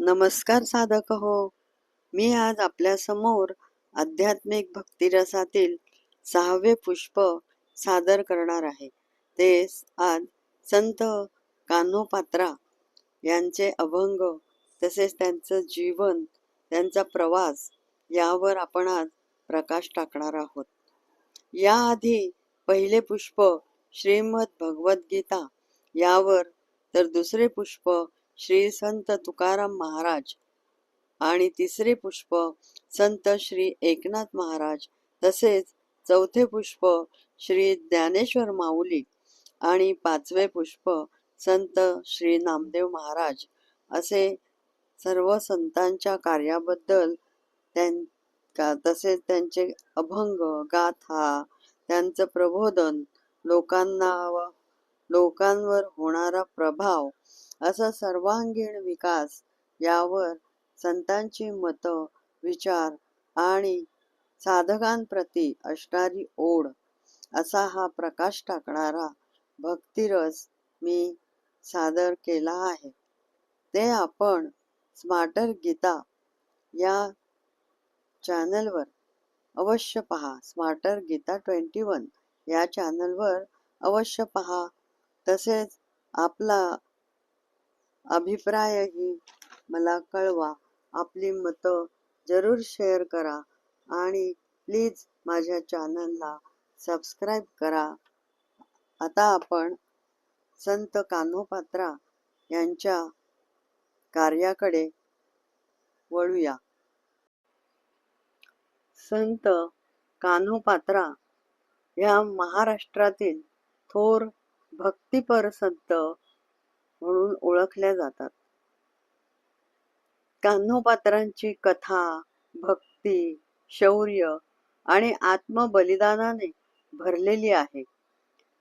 नमस्कार साधक हो. मी आज आपल्यासमोर आध्यात्मिक भक्तिरसातील सहावे पुष्प सादर करणार आहे. ते आज संत कान्होपात्रा यांचे अभंग तसेच त्यांचं जीवन त्यांचा प्रवास यावर आपण आज प्रकाश टाकणार आहोत. याआधी पहिले पुष्प श्रीमद भगवद्गीता यावर तर दुसरे पुष्प श्री संत तुकाराम महाराज आणि तिसरे पुष्प संत श्री एकनाथ महाराज तसेच चौथे पुष्प श्री ज्ञानेश्वर माऊली आणि पाचवे पुष्प संत श्री नामदेव महाराज असे सर्व संतांच्या कार्याबद्दल त्यां तसेच त्यांचे अभंग गाथा त्यांचं प्रबोधन लोकांना व लोकांवर होणारा प्रभाव असा सर्वांगीण विकास यावर संतांची मतं विचार आणि साधकांप्रती असणारी ओढ असा हा प्रकाश टाकणारा भक्तिरस मी सादर केला आहे. ते आपण स्मार्टर गीता या चॅनलवर अवश्य पहा. स्मार्टर गीता ट्वेंटी वन या चॅनलवर अवश्य पहा. तसेच आपला अभिप्रायही मला कळवा. आपली मतं जरूर शेअर करा आणि प्लीज माझ्या चॅनलला सबस्क्राईब करा. आता आपण संत कान्होपात्रा यांच्या कार्याकडे वळूया. संत कान्होपात्रा ह्या महाराष्ट्रातील थोर भक्तिपर संत म्हणून ओळखल्या जातात. कान्होपात्रांची कथा भक्ती शौर्य आणि आत्मबलिदानाने भरलेली आहे.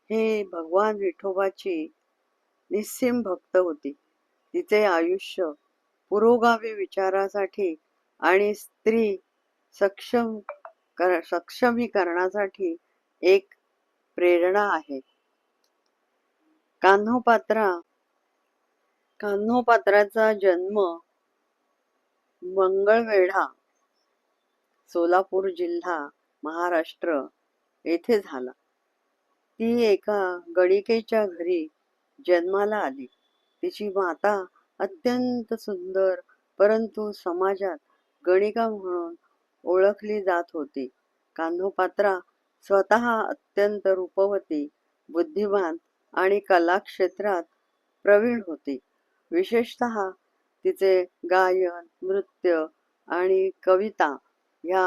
हे भगवान विठोबाची निस्सीम भक्त होती. तिचे आयुष्य पुरोगामी विचारासाठी आणि स्त्री सक्षम कर सक्षमीकरणासाठी एक प्रेरणा आहे. कान्होपात्रा कान्होपात्राचा जन्म मंगळवेढा सोलापूर जिल्हा महाराष्ट्र येथे झाला. ती एका गणिकेच्या घरी जन्माला आली. तिची माता अत्यंत सुंदर परंतु समाजात गणिका म्हणून ओळखली जात होती. कान्होपात्रा स्वतः अत्यंत रूपवती बुद्धिमान आणि कलाक्षेत्रात प्रवीण होती. विशेषत तिचे गायन नृत्य आणि कविता ह्या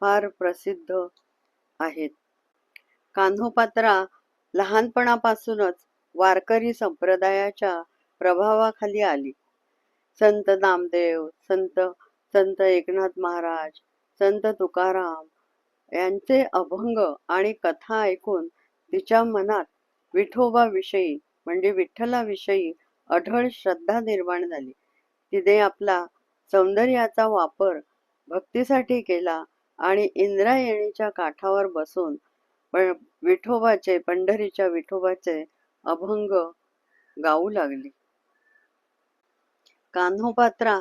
फार प्रसिद्ध आहेत. कान्होपात्रा लहानपणापासूनच वारकरी संप्रदायाच्या प्रभावाखाली आली. संत नामदेव संत संत एकनाथ महाराज संत तुकाराम यांचे अभंग आणि कथा ऐकून तिच्या मनात विठोबाविषयी म्हणजे विठ्ठलाविषयी अढळ श्रद्धा निर्माण झाली. तिने आपला सौंदर्याचा वापर भक्तीसाठी केला आणि इंद्रायणीच्या काठावर बसून पण विठोबाचे पंढरीच्या विठोबाचे अभंग गाऊ लागली. कान्होपात्रा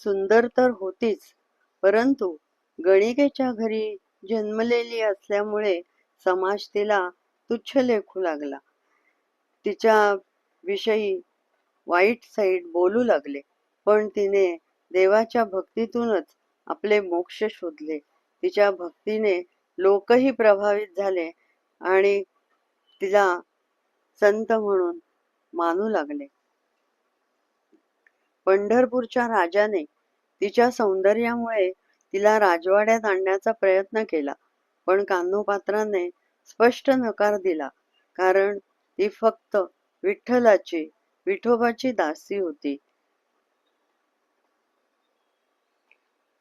सुंदर तर होतीच परंतु गणिकेच्या घरी जन्मलेली असल्यामुळे समाज तिला तुच्छ लेखू लागला. तिच्या विषयी वाईट साईड बोलू लागले. पण तिने देवाच्या भक्तीतूनच आपले मोक्ष शोधले. तिच्या भक्तीने लोकही प्रभावित झाले आणि तिला संत म्हणून मानू लागले. पंढरपूरच्या राजाने तिच्या सौंदर्यामुळे तिला राजवाड्यात आणण्याचा प्रयत्न केला पण कान्होपात्राने स्पष्ट नकार दिला कारण ती फक्त विठ्ठलाची विठोबाची दासी होती.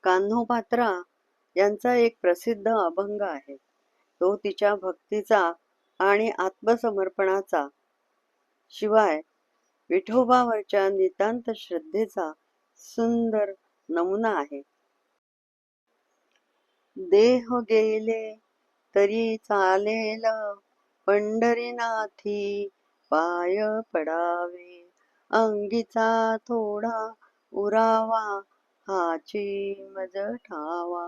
कान्होपात्रा यांचा एक प्रसिद्ध अभंग आहे. तो तिच्या भक्तीचा आणि आत्मसमर्पणाचा शिवाय विठोबावरच्या नितांत श्रद्धेचा सुंदर नमुना आहे. देह गेले तरी चालेल पंढरीनाथी पाय पडावे. अंगीचा थोडा उरावा हाची मज ठावा.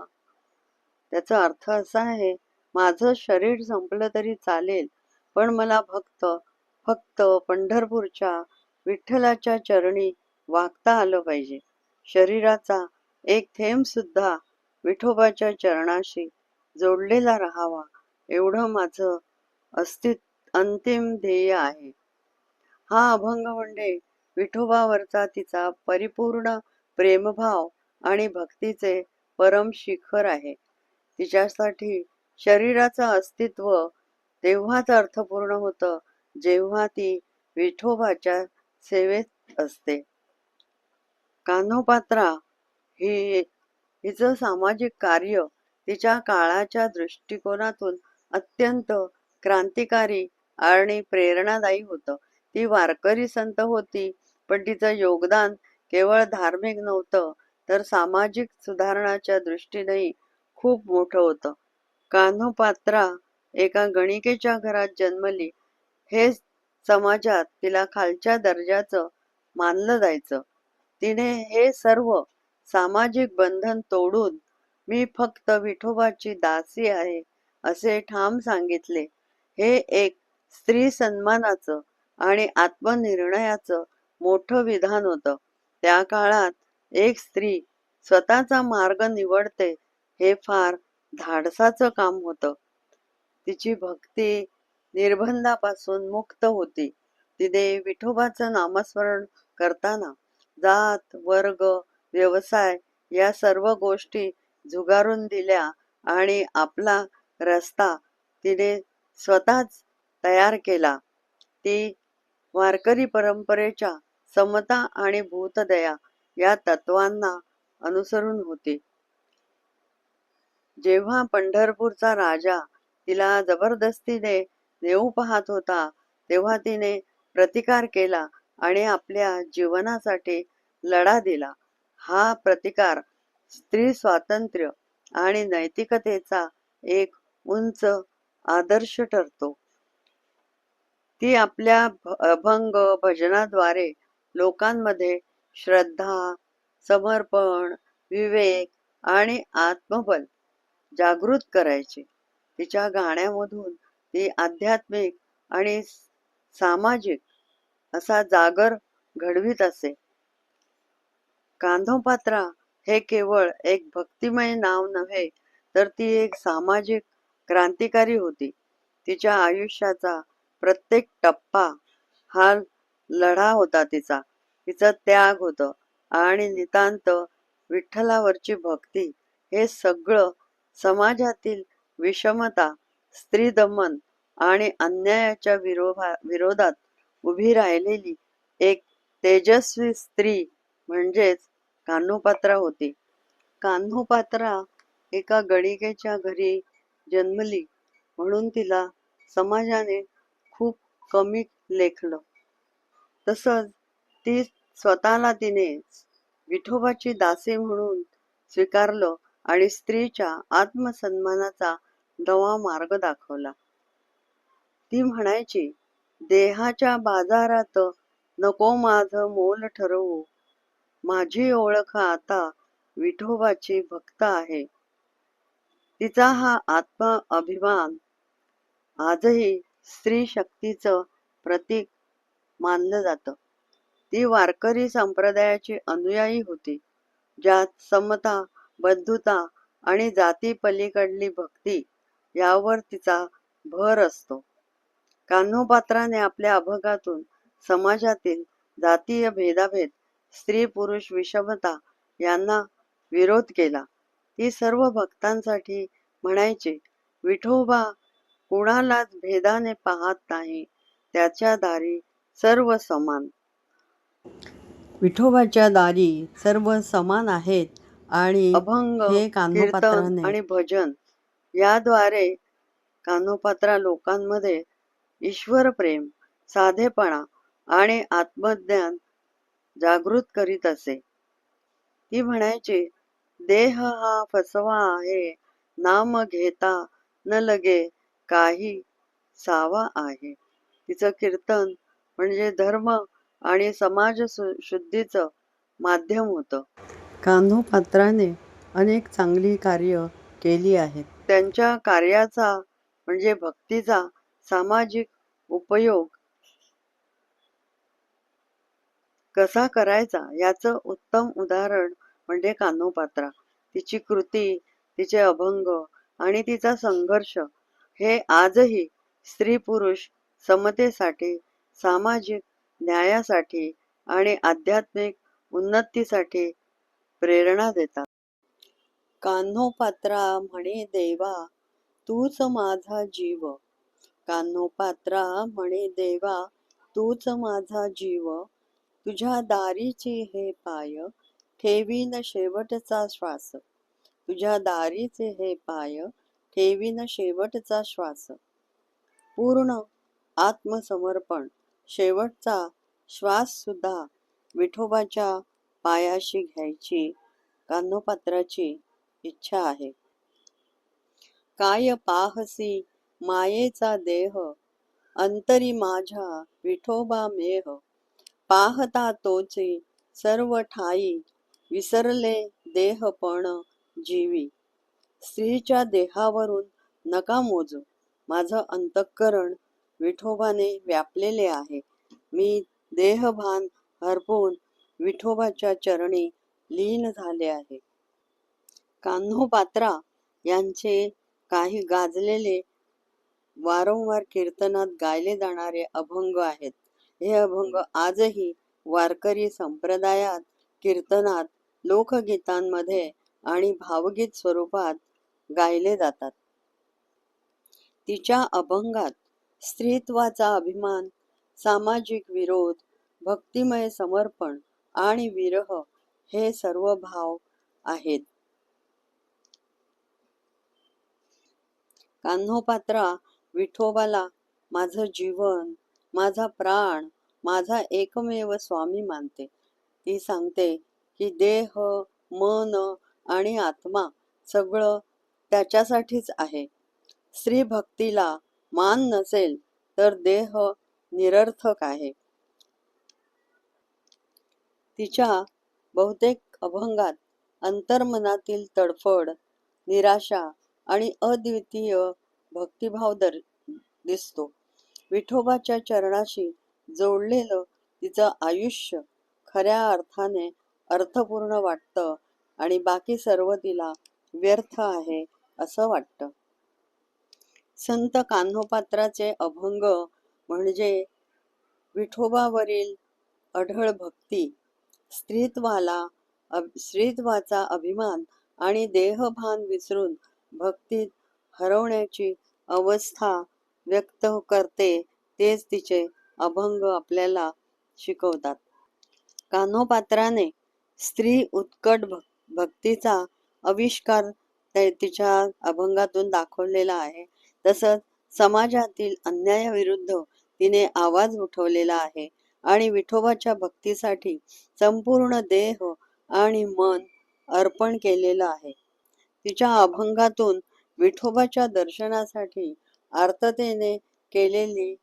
त्याचा अर्थ असा आहे माझं शरीर संपलं तरी चालेल पण मला भक्त फक्त पंढरपूरच्या विठ्ठलाच्या चरणी वागता आलं पाहिजे. शरीराचा एक थेंब सुद्धा विठोबाच्या चरणाशी जोडलेला राहावा एवढं माझं अस्तित्व अंतिम ध्येय आहे. हा अभंग म्हणजे विठोबावरचा तिचा परिपूर्ण प्रेमभाव आणि भक्तीचे परम शिखर आहे. तिच्यासाठी शरीराचं अस्तित्व तेव्हाच अर्थपूर्ण होतं जेव्हा ती विठोबाच्या सेवेत असते. कान्होपात्रा ही हिचं सामाजिक कार्य तिच्या काळाच्या दृष्टिकोनातून अत्यंत क्रांतिकारी आणि प्रेरणादायी होतं. ती वारकरी संत होती पण तिचं योगदान केवळ धार्मिक नव्हतं तर सामाजिक सुधारणाच्या दृष्टीनेही खूप मोठं होतं. कान्हो पात्रा एका गणिकेच्या घरात जन्मली. हे समाजात तिला खालच्या दर्जाचं मानलं जायचं. तिने हे सर्व सामाजिक बंधन तोडून मी फक्त विठोबाची दासी आहे असे ठाम सांगितले. हे एक स्त्री सन्मानाचं आणि आत्मनिर्णयाचं मोठं विधान होतं. त्या काळात एक स्त्री स्वतःचा मार्ग निवडते हे फार धाडसाचं काम होतं. तिची भक्ती निर्बंधापासून मुक्त होती. तिने विठोबाचं नामस्मरण करताना जात वर्ग व्यवसाय या सर्व गोष्टी झुगारून दिल्या आणि आपला रस्ता तिने स्वतःच तयार केला. ती वारकरी परंपरेच्या समता आणि भूतदया या तत्वांना अनुसरून होती. जेव्हा पंढरपूरचा राजा तिला जबरदस्तीने नेऊ पाहत होता तेव्हा तिने प्रतिकार केला आणि आपल्या जीवनासाठी लढा दिला. हा प्रतिकार स्त्री स्वातंत्र्य आणि नैतिकतेचा एक उंच आदर्श ठरतो. ती आपल्या अभंग भजनाद्वारे लोकांमध्ये श्रद्धा समर्पण विवेक आणि आत्मबल जागृत करायची. तिच्या गाण्यामधून ती आध्यात्मिक आणि सामाजिक असा जागर घडवीत असे. कांधोपात्रा हे केवळ एक भक्तिमय नाव नव्हे तर ती एक सामाजिक क्रांतिकारी होती. तिच्या आयुष्याचा प्रत्येक टप्पा हा लढा होता तिचा. तिचं त्याग होतं आणि नितांत विठ्ठलावरची भक्ती. हे सगळं समाजातील विषमता स्त्री दमन आणि अन्यायाच्या विरोधा विरोधात उभी राहिलेली एक तेजस्वी स्त्री म्हणजेच कान्होपात्रा होती. कान्होपात्रा एका गणिकेच्या घरी जन्मली म्हणून तिला समाजाने कमी लेखलं. तसंच ती स्वतःला तिने विठोबाची दासी म्हणून स्वीकारलं आणि स्त्रीच्या आत्मसन्मानाचा नवा मार्ग दाखवला. ती म्हणायची देहाच्या बाजारात नको माझ मोल ठरवू. माझी ओळख आता विठोबाची भक्त आहे. तिचा हा आत्म अभिमान आजही स्त्री शक्तीचं प्रतीक मानलं जातं. ती वारकरी संप्रदायाची अनुयायी होती ज्यात समता बंधुता आणि जाती पलीकडली भक्ती यावर तिचा भर असतो. कान्होपात्राने आपल्या अभगातून समाजातील जातीय भेदाभेद स्त्री पुरुष विषमता यांना विरोध केला. ती सर्व भक्तांसाठी म्हणायची विठोबा कुणालाच भेदाने पाहत नाही त्याच्या दारी सर्व समान. विठोबाच्या दारी सर्व समान आहेत आणि अभंग हे कीर्तन आणि भजन याद्वारे कान्होपात्रा लोकांमध्ये ईश्वर प्रेम साधेपणा आणि आत्मज्ञान जागृत करीत असे. ती म्हणायची देह हा फसवा आहे नाम घेता न लगे काही सावा आहे. तिचं कीर्तन म्हणजे धर्म आणि समाज शुद्धीचं माध्यम होतं. कान्होपात्राने अनेक चांगली कार्य केली आहेत. त्यांच्या कार्याचा म्हणजे भक्तीचा सामाजिक उपयोग कसा करायचा याचं उत्तम उदाहरण म्हणजे कान्होपात्रा. तिची कृती तिचे अभंग आणि तिचा संघर्ष हे आजही स्त्री पुरुष समतेसाठी सामाजिक न्यायासाठी आणि आध्यात्मिक उन्नतीसाठी प्रेरणा देतात. कान्होपात्रा म्हणे देवा तूच माझा जीव. कान्होपात्रा म्हणे देवा तूच माझा जीव. तुझ्या दारीचे हे पाय ठेवीन शेवटचा श्वास. तुझ्या दारीचे हे पाय ठेवीन शेवटचा श्वास. पूर्ण आत्मसमर्पण. शेवटचा श्वास सुद्धा विठोबाच्या पायाशी घ्यायची कान्होपात्राची इच्छा आहे. काय पाहसी मायेचा देह अंतरी माझ्या विठोबा मेह. पाहता तोचे सर्व ठाई विसरले देहपण जीवी. स्त्रीच्या देहावरून नका मोजू. माझं अंतःकरण विठोबाने व्यापलेले आहे. मी देहभान हरपून विठोबाच्या चरणी लीन झाले आहे. कान्होपात्रा यांचे काही गाजलेले वारंवार कीर्तनात गायले जाणारे अभंग आहेत. हे अभंग आजही वारकरी संप्रदायात कीर्तनात लोकगीतांमध्ये आणि भावगीत स्वरूपात गायले जातात. तिच्या अभंगात स्त्रीत्वाचा अभिमान सामाजिक विरोध भक्तिमय समर्पण आणि विरह हे सर्व भाव आहेत. कान्होपात्रा विठोबाला माझं जीवन माझा प्राण माझा एकमेव स्वामी मानते. ती सांगते की देह मन आणि आत्मा सगळं त्याच्यासाठीच आहे. स्त्री भक्तीला मान नसेल तर देह निरर्थक आहे. तिच्या बहुतेक अभंगात अंतर्मनातील तडफड निराशा आणि अद्वितीय भक्तिभाव दर दिसतो. विठोबाच्या चरणाशी जोडलेलं तिचं आयुष्य खऱ्या अर्थाने अर्थपूर्ण वाटतं आणि बाकी सर्व तिला व्यर्थ आहे. असं वाटतं. संत कान्होपात्राचे अभंग म्हणजे विठोबावरील अढळ भक्ती स्त्रीत्वाला स्त्रीत्वाचा अभिमान आणि देहभान विसरून भक्तीत हरवण्याची अवस्था व्यक्त करते तेच तिचे अभंग आपल्याला शिकवतात. कान्होपात्राने स्त्री उत्कट भक्तीचा आविष्कार तिच्या अभंगातून दाखवलेला आहे. तसंच समाजातील अन्यायाविरुद्ध तिने आवाज उठवलेला आहे आणि विठोबाच्या भक्तीसाठी संपूर्ण देह आणि मन अर्पण केलेलं आहे. तिच्या अभंगातून विठोबाच्या दर्शनासाठी आर्ततेने केलेली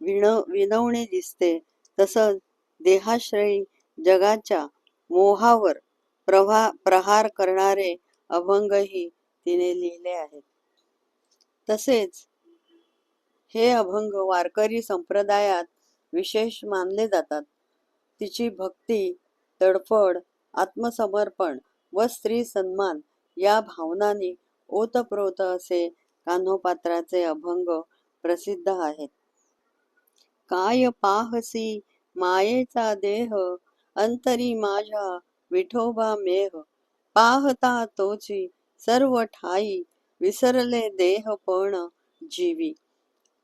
विण विनवणी दिसते. तसंच देहाश्रयी जगाच्या मोहावर प्रभा प्रहार करणारे अभंगही तिने लिहिले आहेत. तसेच हे अभंग वारकरी संप्रदायात विशेष मानले जातात. तिची भक्ती तडफड आत्मसमर्पण व स्त्री सन्मान या भावनांनी ओतप्रोत असे कान्होपात्राचे अभंग प्रसिद्ध आहेत. काय पाहसी मायेचा देह अंतरी माझ्या विठोबा मेह पाहता तोची सर्व ठाई विसरले देह पण जीवी.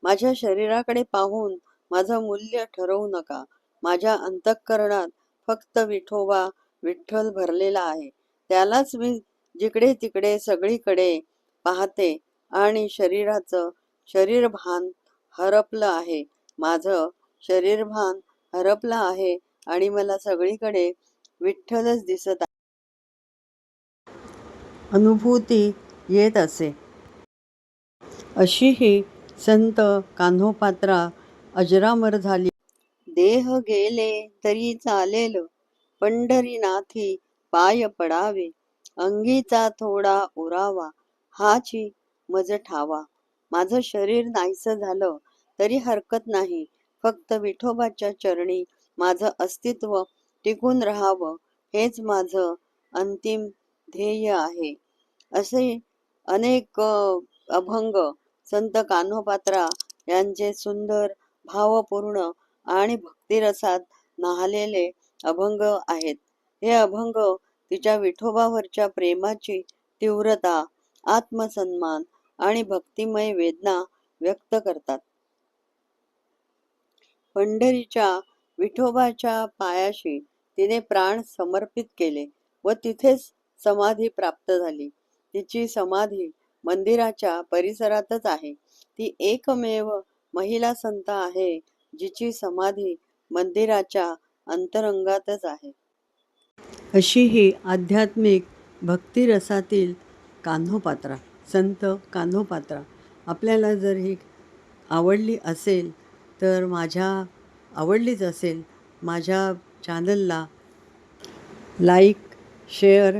माझ्या शरीराकडे पाहून माझं मूल्य ठरवू नका. माझ्या अंतःकरणात फक्त विठोबा विठ्ठल भरलेला आहे. त्यालाच मी जिकडे तिकडे सगळीकडे पाहते आणि शरीराचं शरीरभान हरपलं आहे. माझं शरीरभान हरपलं आहे आणि मला सगळीकडे विठ्ठलच दिसत अनुभूती येत असे. अशी ही संत कान्होपात्रा अजरामर झाली. देह गेले तरी चालेल. पंढरीनाथी पाय पडावे. अंगीचा थोडा उरावा. हाची मज ठावा. माझं शरीर नाहीसं झालं तरी हरकत नाही. फक्त विठोबाच्या चरणी माझं अस्तित्व टिकून राहावं. हेच माझं अंतिम ध्येय आहे. असे अनेक अभंग संत कान्होपात्रा यांचे सुंदर भावपूर्ण आणि भक्तिरसात न्हालेले अभंग आहेत. हे अभंग तिच्या विठोबावरच्या प्रेमाची तीव्रता आत्मसन्मान आणि भक्तिमय वेदना व्यक्त करतात. पंढरीच्या विठोबाच्या पायाशी तिने प्राण समर्पित केले व तिथेच समाधी प्राप्त झाली. तिची समाधी मंदिराच्या परिसरातच आहे. ती एकमेव महिला संत आहे जिची समाधी मंदिराच्या अंतरंगातच आहे. अशी ही आध्यात्मिक भक्तिरसातील कान्होपात्रा संत कान्होपात्रा आपल्याला जर ही आवडली असेल तर माझ्या आवडलीच असेल माझ्या चॅनलला लाईक शेअर